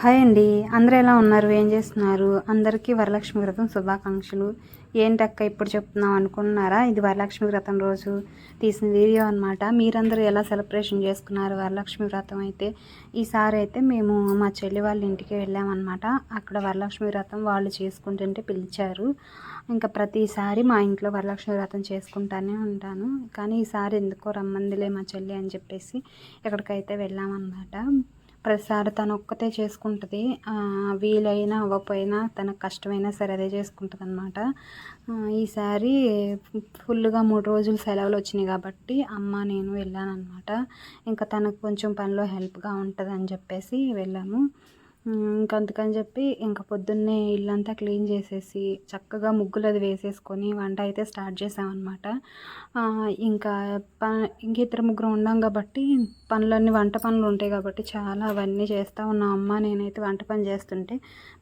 Hi అండి. అందరూ ఎలా ఉన్నారు? ఏం చేస్తున్నారు? అందరికీ వరలక్ష్మి వ్రతం శుభాకాంక్షలు. ఏంటక్క ఇప్పుడు చెప్తున్నాం అనుకున్నారా? ఇది వరలక్ష్మి వ్రతం రోజు తీసిన వీడియో అనమాట మీరందరూ ఎలా సెలబ్రేషన్ చేసుకున్నారు వరలక్ష్మి వ్రతం అయితే? ఈసారి అయితే మేము మా చెల్లి వాళ్ళ ఇంటికి వెళ్ళామన్నమాట అక్కడ వరలక్ష్మి వ్రతం వాళ్ళు చేసుకుంటుంటే పిలిచారు. ఇంకా ప్రతిసారి మా ఇంట్లో వరలక్ష్మి వ్రతం చేసుకుంటానే ఉంటాను. కానీ ఈసారి ఎందుకో రమ్మందిలే మా చెల్లి అని చెప్పేసి ఎక్కడికైతే వెళ్ళామన్నమాట ప్రతిసారి తను ఒక్కతే చేసుకుంటుంది వీలైనా అవ్వకపోయినా తనకు కష్టమైనా సరే అదే చేసుకుంటుంది అనమాట ఈసారి ఫుల్గా మూడు రోజులు సెలవులు వచ్చినాయి కాబట్టి అమ్మ నేను వెళ్ళాను అనమాట ఇంకా తనకు కొంచెం పనిలో హెల్ప్గా ఉంటుంది అని చెప్పేసి వెళ్ళాము. అందుకని చెప్పి ఇంకా పొద్దున్నే ఇల్లంతా క్లీన్ చేసేసి చక్కగా ముగ్గులు అది వేసేసుకొని వంట అయితే స్టార్ట్ చేసామన్నమాట. ఇంకా ప ఇంక ఇద్దరు ముగ్గురు ఉన్నాం కాబట్టి పనులన్నీ వంట పనులు ఉంటాయి కాబట్టి చాలా అవన్నీ చేస్తూ ఉన్నాం. అమ్మ నేనైతే వంట పని చేస్తుంటే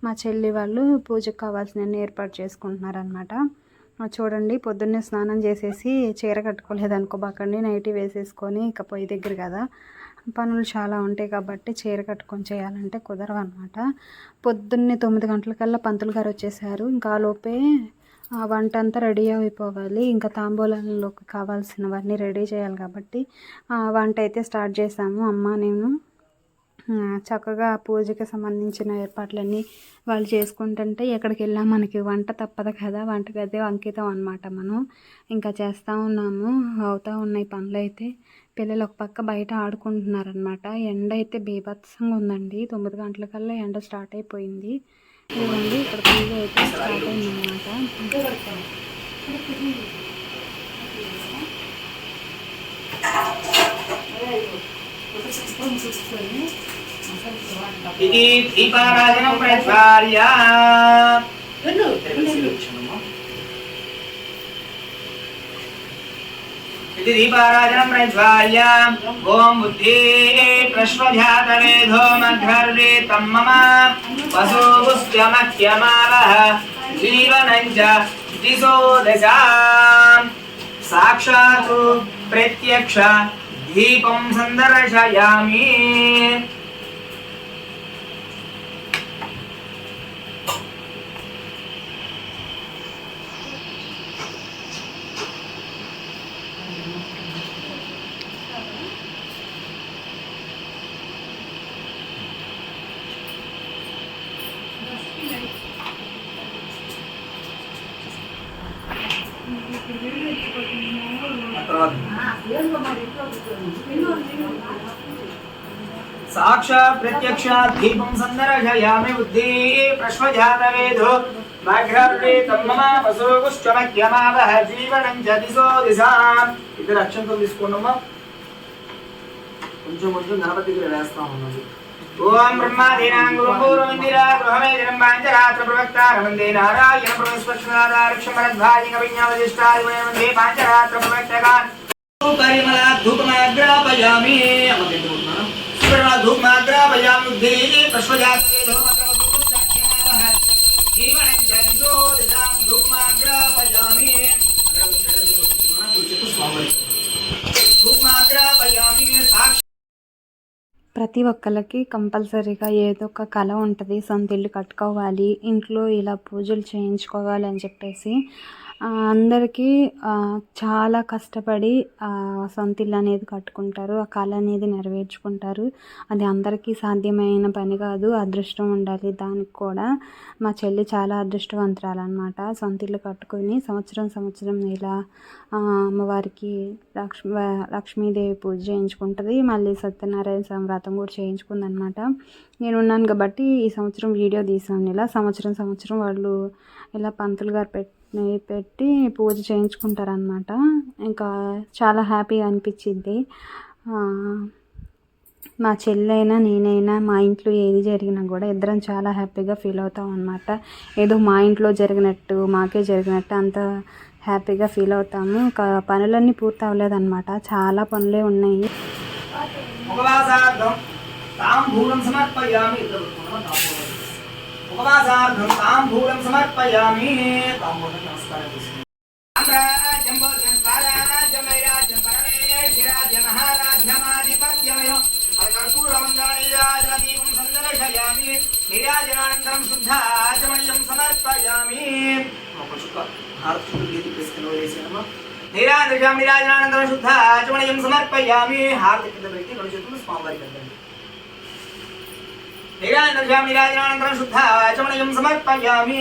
మా చెల్లి వాళ్ళు పూజకు కావాల్సినవన్నీ ఏర్పాటు చేసుకుంటున్నారనమాట చూడండి పొద్దున్నే స్నానం చేసేసి చీర కట్టుకోలేదనుకో అనుకోబాకండి నైటీ వేసేసుకొని ఇక పొయ్యి దగ్గర కదా. పనులు చాలా ఉంటాయి కాబట్టి చీర కట్టుకొని చేయాలంటే కుదరవు అనమాట పొద్దున్నే తొమ్మిది గంటలకల్లా పంతులు గారు వచ్చేసారు. ఇంకా లోపే వంట అంతా రెడీ అయిపోవాలి. ఇంకా తాంబూలంలోకి కావాల్సినవన్నీ రెడీ చేయాలి కాబట్టి వంట అయితే స్టార్ట్ చేసాము అమ్మ నేను చక్కగా పూజకి సంబంధించిన ఏర్పాట్లన్నీ వాళ్ళు చేసుకుంటుంటే ఎక్కడికి వెళ్ళా మనకి వంట తప్పదు కదా. వంట గదే అంకితం అనమాట మనం. ఇంకా చేస్తూ ఉన్నాము. అవుతూ ఉన్నాయి పనులు అయితే పిల్లలు ఒక పక్క బయట ఆడుకుంటున్నారనమాట ఎండ అయితే బీభత్సంగా ఉందండి. తొమ్మిది గంటలకల్లా ఎండ స్టార్ట్ అయిపోయింది. ఇదిగోండి ఇక్కడ పనులు అయితే స్టార్ట్ అయిందనమాట ఇది దీపారాధన ప్రజ్వాల్య दीपाराजनम् प्रज्वाल्यम् ॐ बुद्धि प्रश्वजातवेधो मध्वर्वे साक्षात् प्रत्यक्ष दीपं सन्दर्शयामि। సందర్శయామి సాక్షాత్ ప్రత్యక్షాత్ దీపం సందర్శయామి బుద్ధి ప్రశ్వజాతవేదో మాఘ్రార్వే తమ్మమ వసోగుశ్చమఖ్యమావహ జీవనం చ దిశో దిశాం ఇద్దరు అక్షంతలు తీసుకున్నామా కొంచెం కొంచెం గణపతికి వేస్తా ఉన్నది ఓం బ్రహ్మాదీనాం గురు పూర్వమిందిరా గృహమేదినం పాంచరాత్ర ప్రవక్తార వందే నారాయణ ప్రవేశ్వక్షనాదారక్షమరద్వాజిక విజ్ఞావజిష్టాది వందే పాంచరాత్ర ప్రవక్తగాన్ ఉద్దేశి ప్రతి ఒక్కరికి కంపల్సరీగా ఏదో ఒక కళ ఉంటుంది. సొంత ఇల్లు కట్టుకోవాలి. ఇంట్లో ఇలా పూజలు చేయించుకోవాలి అని చెప్పేసి అందరికీ చాలా కష్టపడి సొంత ఇల్లు అనేది కట్టుకుంటారు ఆ కళ అనేది నెరవేర్చుకుంటారు. అది అందరికీ సాధ్యమైన పని కాదు అదృష్టం ఉండాలి. దానికి కూడా మా చెల్లి చాలా అదృష్టవంతురాలు అనమాట సొంత ఇల్లు కట్టుకొని సంవత్సరం సంవత్సరం ఇలా అమ్మవారికి లక్ష్మీ లక్ష్మీదేవి పూజ చేయించుకుంటుంది. మళ్ళీ సత్యనారాయణ సంవ్రతం కూడా చేయించుకుందనమాట నేను ఉన్నాను కాబట్టి ఈ సంవత్సరం వీడియో తీసాను ఇలా. సంవత్సరం సంవత్సరం వాళ్ళు ఇలా పంతులు గారు పెట్టి నెయ్యి పెట్టి పూజ చేయించుకుంటారనమాట ఇంకా చాలా హ్యాపీగా అనిపించింది. మా చెల్లైనా నేనైనా మా ఇంట్లో ఏది జరిగినా కూడా ఇద్దరం చాలా హ్యాపీగా ఫీల్ అవుతాం అనమాట ఏదో మా ఇంట్లో జరిగినట్టు మాకే జరిగినట్టు అంత హ్యాపీగా ఫీల్ అవుతాము. ఇంకా పనులన్నీ పూర్తి అవ్వలేదన్నమాట చాలా పనులే ఉన్నాయి. సమర్పయామి ఉపవాసార్థం తాంబూలం సమర్పయామి తాంబూలం నమస్కారం చేసుకుంటాం శుద్ధాచమణీయం సమర్పయామి. ఒక చుక్క హారతి శుద్ధాచమణీయం సమర్పయామి. హారతి కింద పెట్టి రెండు చేతులు స్వామివారికి నీరాజనం నీరాజనానంతరం శుద్ధాచమణీయం సమర్పయామి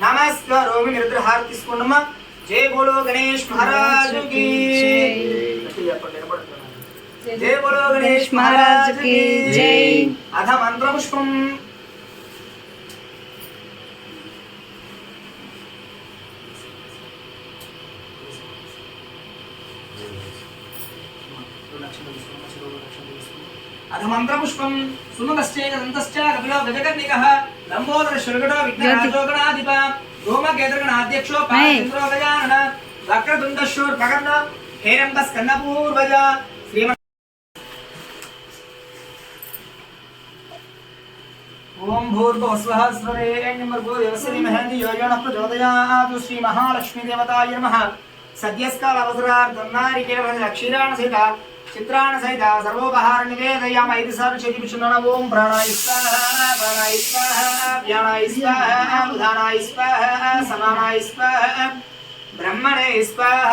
నమస్కారోమి నిరుద్ర హారతి తీసుకున్నమ్మా జై బోలో గణేష్ మహారాజు కి గట్టిగా చెప్పండి, వినపడుతుందా? జై బోలో గణేష్ మహారాజ్కి జై అథ మంత్రపుష్పం అథ మంత్రపుష్పం సుమగశ్చేకదంతశ్చ కపిలో గజకర్ణికః లంబోదర శృగడో విఘ్నరాజోగణాధిప రోమకేంద్రగణాధ్యక్షో పారేంద్రో గజానన వక్రతుండశూర్ ప్రకర్ణ హేరంబ స్కన్నపూర్వజ శ్రీమ ఓం భూర్భువస్వః స్వరేణ్యమర్గో దేవస్య ధీమహి యోజన ప్రచోదయాతు శ్రీ మహాలక్ష్మీ దేవతాయ నమః. సద్యస్కాల అవసరార్థం అక్షీరాణ సహిత చిత్రాణ సహిత సర్వోపహార నివేదయామ ఐదు సార్లు చేతిపుచ్చున్న ఓం ప్రాణాయ స్వాహ ప్రాణాయ స్వాహ వ్యాణాయ స్వాహ ఉదానాయ స్వాహ సమానాయ స్వాహ బ్రహ్మణే స్వాహ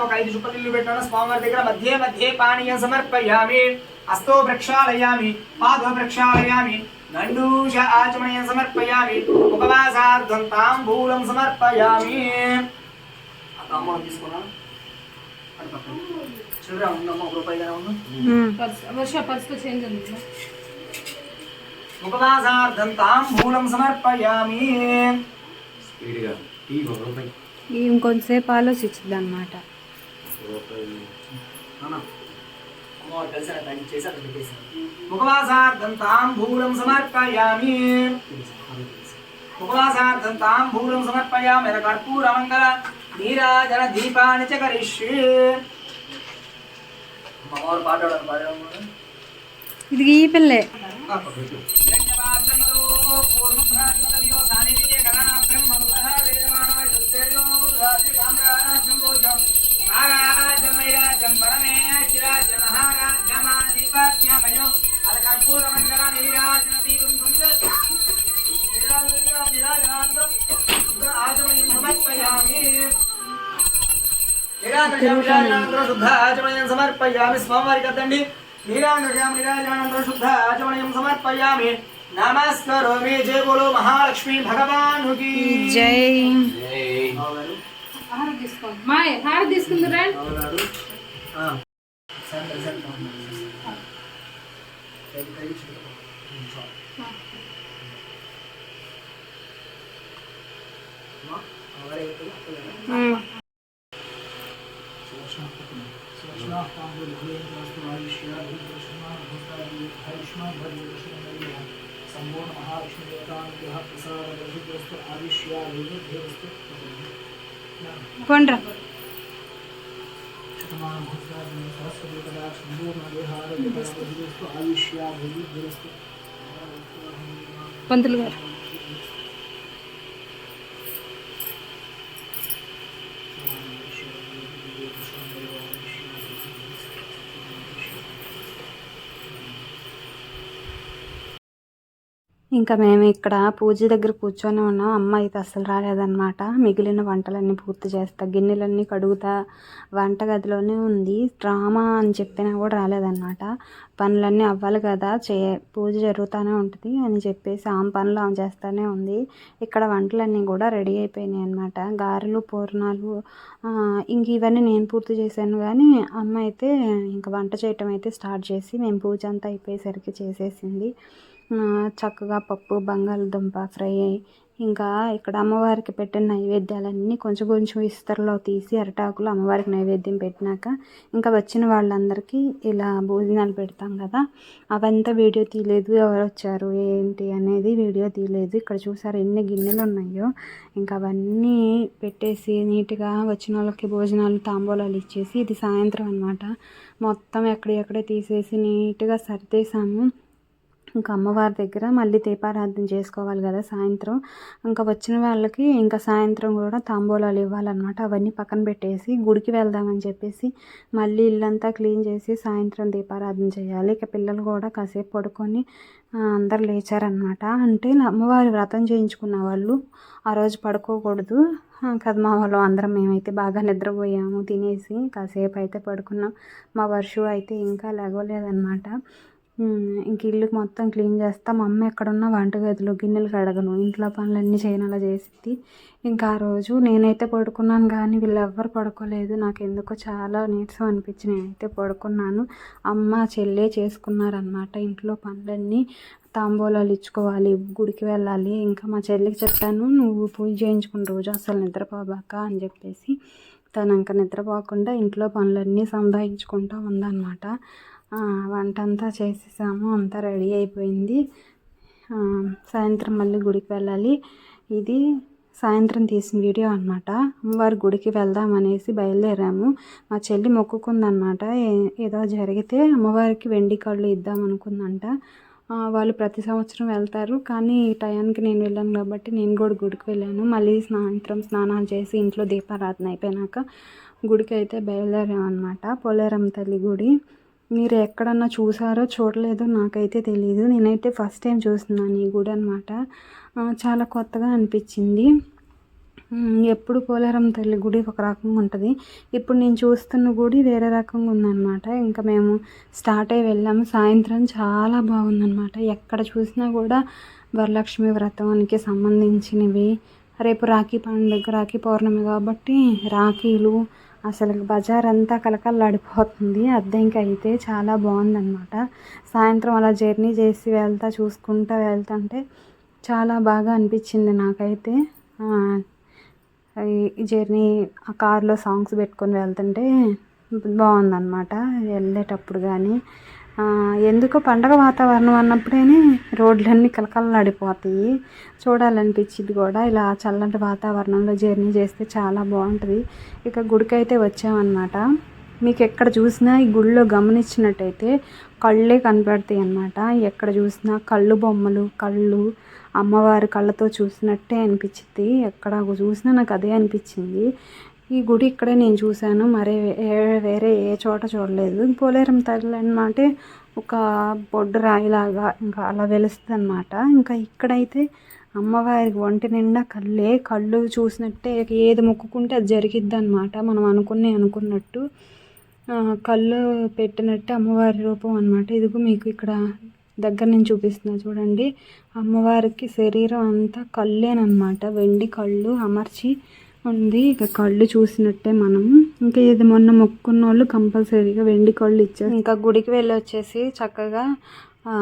ఒక ఐదు చుక్కలు పెట్టాను స్వామివారి దగ్గర మధ్య మధ్య పానీయం సమర్పయామి అస్తో ప్రక్షాళయామి పాద ప్రక్షాళయామి నండూష ఆచమనీయం సమర్పయామి ఉపవాసార్థం తాంబూలం సమర్పయామి ఆ తాంబూలం తీసుకున్నా ఉపవాసార్థం సమర్పయామి. టీ ఒక రూపాయి. ఇంకొంతసేపు ఆలోచించింది అనమాట. ఉపవాసార్థం తాంబూలం సమర్పయామి. ఉపవాసార్థం తాంబూలం సమర్పయామి. యథ కర్పూర మంగళ నీరాజన దీపాన్ని చ కరిష్యే ఇది ఈ పిల్లే. సమర్పయామి స్వామివారికి అద్దండి నీరాజనం నీరాజనం శుద్ధ ఆచమణీయం సమర్పయామి నమస్కరోమి జయ బోలో మహాలక్ష్మి భగవానుకి జై అవునారు? హార తీసుకోండి మా హార తీసుకుందిరా అవునారు? ఆ. సరే, సరే, సరే. కై- కై చూడు. చాలు. అమ్మా, అవరే ఇప్పుడు सम्पूर्ण महाविष्णु देवतानुग्रह प्रसाद दर्शितस्तु आविष्या विविधेवस्तु कोण शतमान भूतादि सरस्वती कदा सम्पूर्ण देहार विविधेवस्तु आविष्या विविधेवस्तु पंतलगढ़ ఇంకా మేము ఇక్కడ పూజ దగ్గర కూర్చొని ఉన్నాం. అమ్మ అయితే అసలు రాలేదన్నమాట. మిగిలిన వంటలన్నీ పూర్తి చేస్తా. గిన్నెలన్నీ కడుగుతా. వంటగదిలోనే ఉంది. డ్రామా అని చెప్పినా కూడా రాలేదన్నమాట. పనులన్నీ అవ్వాలి కదా చే పూజ జరుగుతూనే ఉంటుంది అని చెప్పేసి ఆమె పనులు ఆమె చేస్తూనే ఉంది. ఇక్కడ వంటలన్నీ కూడా రెడీ అయిపోయినాయి అనమాట గారెలు పూర్ణాలు ఇంక ఇవన్నీ నేను పూర్తి చేశాను కానీ అమ్మ అయితే ఇంకా వంట చేయటం అయితే స్టార్ట్ చేసి మేము పూజ అంతా అయిపోయేసరికి చేసేసింది. చక్కగా పప్పు బంగాళదుంప ఫ్రై ఇంకా ఇక్కడ అమ్మవారికి పెట్టిన నైవేద్యాలన్నీ కొంచెం కొంచెం ఇస్తరులో తీసి అరటాకులు అమ్మవారికి నైవేద్యం పెట్టినాక ఇంకా వచ్చిన వాళ్ళందరికీ ఇలా భోజనాలు పెడతాం కదా. అవంతా వీడియో తీయలేదు ఎవరు వచ్చారు ఏంటి అనేది వీడియో తీయలేదు. ఇక్కడ చూసారు ఎన్ని గిన్నెలు ఉన్నాయో. ఇంకా అవన్నీ పెట్టేసి నీట్గా వచ్చిన వాళ్ళకి భోజనాలు తాంబూలాలు ఇచ్చేసి ఇది సాయంత్రం అనమాట మొత్తం ఎక్కడెక్కడే తీసేసి నీట్గా సర్దేశాము. ఇంకా అమ్మవారి దగ్గర మళ్ళీ దీపారాధన చేసుకోవాలి కదా సాయంత్రం. ఇంకా వచ్చిన వాళ్ళకి ఇంకా సాయంత్రం కూడా తాంబూలాలు ఇవ్వాలన్నమాట. అవన్నీ పక్కన పెట్టేసి గుడికి వెళ్దామని చెప్పేసి మళ్ళీ ఇల్లంతా క్లీన్ చేసి సాయంత్రం దీపారాధన చేయాలి. ఇక పిల్లలు కూడా కాసేపు పడుకొని అందరు లేచారనమాట అంటే అమ్మవారి వ్రతం చేయించుకున్న వాళ్ళు ఆ రోజు పడుకోకూడదు. కదా మా వాళ్ళు అందరం మేమైతే బాగా నిద్రపోయాము తినేసి కాసేపు అయితే పడుకున్నాం. మా వర్షు అయితే ఇంకా లేవలేదన్నమాట. ఇంక ఇల్లు మొత్తం క్లీన్ చేస్తా. మా అమ్మ ఎక్కడున్నా వంటగదిలో గిన్నెలు కడగను. ఇంట్లో పనులన్నీ చేయను అలా చేసిద్ది. ఇంకా ఆ రోజు నేనైతే పడుకున్నాను కానీ వీళ్ళు ఎవ్వరు పడుకోలేదు. నాకు ఎందుకో చాలా నీరసం అనిపించి నేనైతే పడుకున్నాను. అమ్మ చెల్లే చేసుకున్నారనమాట ఇంట్లో పనులన్నీ. తాంబూలాలు ఇచ్చుకోవాలి గుడికి వెళ్ళాలి. ఇంకా మా చెల్లికి చెప్పాను నువ్వు పూజ చేయించుకున్న రోజు అసలు నిద్రపోబాక అని చెప్పేసి. తను ఇంకా నిద్రపోకుండా ఇంట్లో పనులన్నీ సంపాదించుకుంటూ ఉందన్నమాట. వంట అంతా చేసేసాము అంతా రెడీ అయిపోయింది. సాయంత్రం మళ్ళీ గుడికి వెళ్ళాలి. ఇది సాయంత్రం తీసిన వీడియో అనమాట అమ్మవారి గుడికి వెళ్దాం అనేసి బయలుదేరాము. మా చెల్లి మొక్కుకుందనమాట ఏ- ఏదో జరిగితే అమ్మవారికి వెండి కళ్ళు ఇద్దాం అనుకుందంట. వాళ్ళు ప్రతి సంవత్సరం వెళ్తారు కానీ ఈ టయానికి నేను వెళ్ళాను కాబట్టి నేను కూడా గుడికి వెళ్ళాను. మళ్ళీ సాయంత్రం స్నానాలు చేసి ఇంట్లో దీపారాధన అయిపోయినాక గుడికి అయితే బయలుదేరామన్నమాట. పోలేరమ్మ తల్లి గుడి. మీరు ఎక్కడన్నా చూసారో చూడలేదో నాకైతే తెలియదు నేనైతే ఫస్ట్ టైం చూస్తున్నాను ఈ గుడి అనమాట చాలా కొత్తగా అనిపించింది. ఎప్పుడు పోలేరమ్మ తల్లి గుడి ఒక రకంగా ఉంటుంది. ఇప్పుడు నేను చూస్తున్న గుడి వేరే రకంగా ఉందన్నమాట. ఇంకా మేము స్టార్ట్ అయ్యి వెళ్ళాము. సాయంత్రం చాలా బాగుందన్నమాట. ఎక్కడ చూసినా కూడా వరలక్ష్మి వ్రతానికి సంబంధించినవి. రేపు రాఖీ పండుగ రాఖీ పౌర్ణమి కాబట్టి రాఖీలు అసలు బజార్ అంతా కలకల్లాడిపోతుంది. అద్దెంకి అయితే చాలా బాగుందన్నమాట. సాయంత్రం అలా జర్నీ చేసి వెళ్తా చూసుకుంటా వెళ్తుంటే చాలా బాగా అనిపించింది నాకైతే. ఈ జర్నీ ఆ కార్లో సాంగ్స్ పెట్టుకొని వెళ్తుంటే బాగుందన్నమాట. వెళ్ళేటప్పుడు కానీ ఎందుకో పండగ వాతావరణం అన్నప్పుడేనే రోడ్లన్నీ కలకలలాడిపోతాయి చూడాలనిపించింది కూడా. ఇలా చల్లటి వాతావరణంలో జర్నీ చేస్తే చాలా బాగుంటుంది. ఇక గుడికైతే వచ్చామన్నమాట. మీకు ఎక్కడ చూసినా ఈ గుడిలో గమనించినట్టయితే కళ్ళే కనపడతాయి అన్నమాట ఎక్కడ చూసినా కళ్ళు బొమ్మలు కళ్ళు అమ్మవారి కళ్ళతో చూసినట్టే అనిపించింది. ఎక్కడ చూసినా నాకు అదే అనిపించింది. ఈ గుడి ఇక్కడే నేను చూశాను. మరే వేరే ఏ చోట చూడలేదు. పోలేరం తల్లి అనమాట ఒక బొడ్డు రాయిలాగా ఇంకా అలా వెలుస్తుంది అనమాట ఇంకా ఇక్కడైతే అమ్మవారికి ఒంటి నిండా కళ్ళే కళ్ళు చూసినట్టే ఏది మొక్కుకుంటే అది జరిగిద్ది అనమాట మనం అనుకునే అనుకున్నట్టు కళ్ళు పెట్టినట్టే అమ్మవారి రూపం అనమాట ఇదిగో మీకు ఇక్కడ దగ్గర నుంచి చూపిస్తున్నా చూడండి. అమ్మవారికి శరీరం అంతా కళ్ళేనమాట వెండి కళ్ళు అమర్చి ఉంది. ఇక కళ్ళు చూసినట్టే మనం. ఇంకా ఇది మొన్న మొక్కున్న వాళ్ళు కంపల్సరీగా వెండి కళ్ళు ఇచ్చారు ఇంకా గుడికి వెళ్ళి వచ్చేసి చక్కగా ఆ,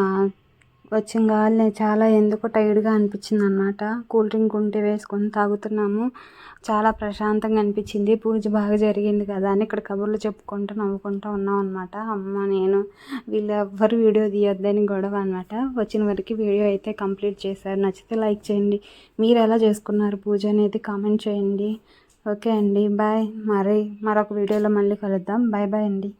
వచ్చిన గాలి చాలా ఎందుకో టైర్డ్గా అనిపించింది అనమాట కూల్ డ్రింక్ ఉంటే వేసుకొని తాగుతున్నాము. చాలా ప్రశాంతంగా అనిపించింది. పూజ బాగా జరిగింది కదా అని ఇక్కడ కబుర్లు చెప్పుకుంటూ నవ్వుకుంటూ ఉన్నాం అనమాట అమ్మ నేను వీళ్ళు ఎవ్వరు వీడియో తీయొద్దని గొడవ అనమాట వచ్చిన వరకు వీడియో అయితే కంప్లీట్ చేశారు. నచ్చితే లైక్ చేయండి. మీరు ఎలా చేసుకున్నారు పూజ అనేది కామెంట్ చేయండి. ఓకే అండి. బాయ్. మరి మరొక వీడియోలో మళ్ళీ కలుద్దాం. బాయ్ బాయ్ అండి.